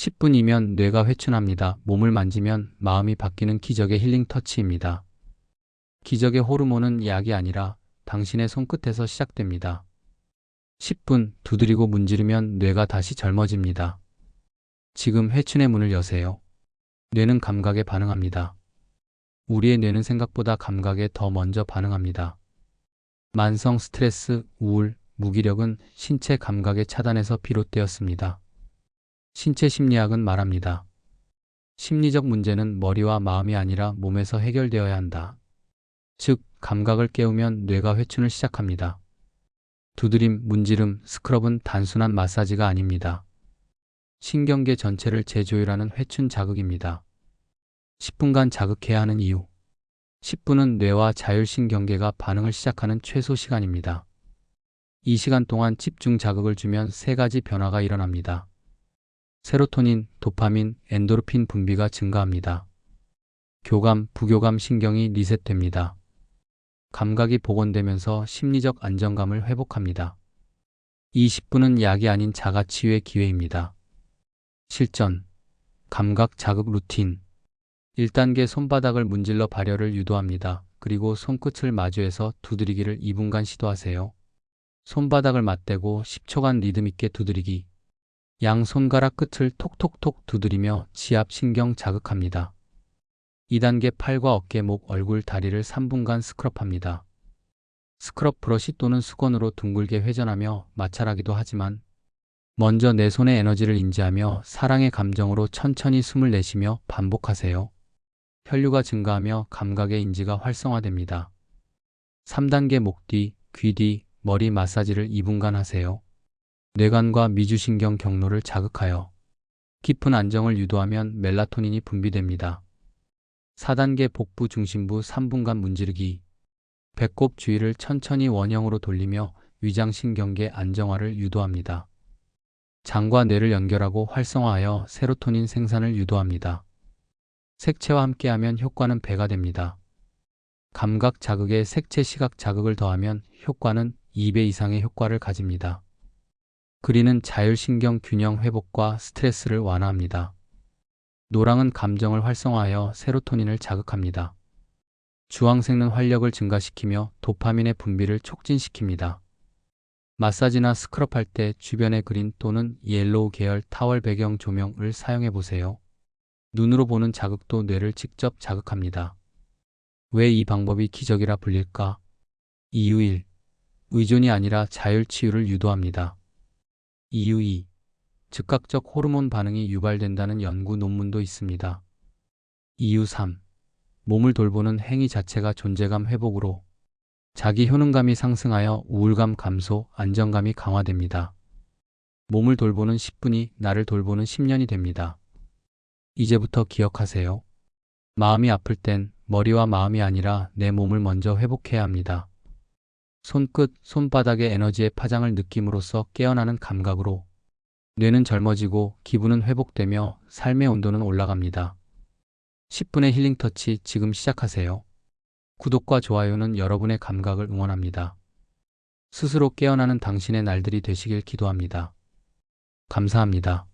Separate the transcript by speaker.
Speaker 1: 10분이면 뇌가 회춘합니다. 몸을 만지면 마음이 바뀌는 기적의 힐링 터치입니다. 기적의 호르몬은 약이 아니라 당신의 손끝에서 시작됩니다. 10분 두드리고 문지르면 뇌가 다시 젊어집니다. 지금 회춘의 문을 여세요. 뇌는 감각에 반응합니다. 우리의 뇌는 생각보다 감각에 더 먼저 반응합니다. 만성 스트레스, 우울, 무기력은 신체 감각의 차단에서 비롯되었습니다. 신체 심리학은 말합니다. 심리적 문제는 머리와 마음이 아니라 몸에서 해결되어야 한다. 즉, 감각을 깨우면 뇌가 회춘을 시작합니다. 두드림, 문지름, 스크럽은 단순한 마사지가 아닙니다. 신경계 전체를 재조율하는 회춘 자극입니다. 10분간 자극해야 하는 이유. 10분은 뇌와 자율신경계가 반응을 시작하는 최소 시간입니다. 이 시간 동안 집중 자극을 주면 세 가지 변화가 일어납니다. 세로토닌, 도파민, 엔도르핀 분비가 증가합니다. 교감, 부교감 신경이 리셋됩니다. 감각이 복원되면서 심리적 안정감을 회복합니다. 이 10분은 약이 아닌 자가 치유의 기회입니다. 실전, 감각 자극 루틴. 1단계 손바닥을 문질러 발열을 유도합니다. 그리고 손끝을 마주해서 두드리기를 2분간 시도하세요. 손바닥을 맞대고 10초간 리듬 있게 두드리기. 양 손가락 끝을 톡톡톡 두드리며 지압 신경 자극합니다. 2단계 팔과 어깨, 목, 얼굴, 다리를 3분간 스크럽합니다. 스크럽 브러시 또는 수건으로 둥글게 회전하며 마찰하기도 하지만 먼저 내 손의 에너지를 인지하며 사랑의 감정으로 천천히 숨을 내쉬며 반복하세요. 혈류가 증가하며 감각의 인지가 활성화됩니다. 3단계 목 뒤, 귀 뒤, 머리 마사지를 2분간 하세요. 뇌관과 미주신경 경로를 자극하여 깊은 안정을 유도하면 멜라토닌이 분비됩니다. 4단계 복부 중심부 3분간 문지르기 배꼽 주위를 천천히 원형으로 돌리며 위장신경계 안정화를 유도합니다. 장과 뇌를 연결하고 활성화하여 세로토닌 생산을 유도합니다. 색채와 함께하면 효과는 배가 됩니다. 감각 자극에 색채 시각 자극을 더하면 효과는 2배 이상의 효과를 가집니다. 그리는 자율신경 균형 회복과 스트레스를 완화합니다. 노랑은 감정을 활성화하여 세로토닌을 자극합니다. 주황색은 활력을 증가시키며 도파민의 분비를 촉진시킵니다. 마사지나 스크럽할 때 주변의 그린 또는 옐로우 계열 타월 배경 조명을 사용해 보세요. 눈으로 보는 자극도 뇌를 직접 자극합니다. 왜 이 방법이 기적이라 불릴까? 이유 1. 의존이 아니라 자율 치유를 유도합니다. 이유 2. 즉각적 호르몬 반응이 유발된다는 연구 논문도 있습니다. 이유 3. 몸을 돌보는 행위 자체가 존재감 회복으로 자기 효능감이 상승하여 우울감 감소, 안정감이 강화됩니다. 몸을 돌보는 10분이 나를 돌보는 10년이 됩니다. 이제부터 기억하세요. 마음이 아플 땐 머리와 마음이 아니라 내 몸을 먼저 회복해야 합니다. 손끝, 손바닥의 에너지의 파장을 느낌으로써 깨어나는 감각으로 뇌는 젊어지고 기분은 회복되며 삶의 온도는 올라갑니다. 10분의 힐링 터치 지금 시작하세요. 구독과 좋아요는 여러분의 감각을 응원합니다. 스스로 깨어나는 당신의 날들이 되시길 기도합니다. 감사합니다.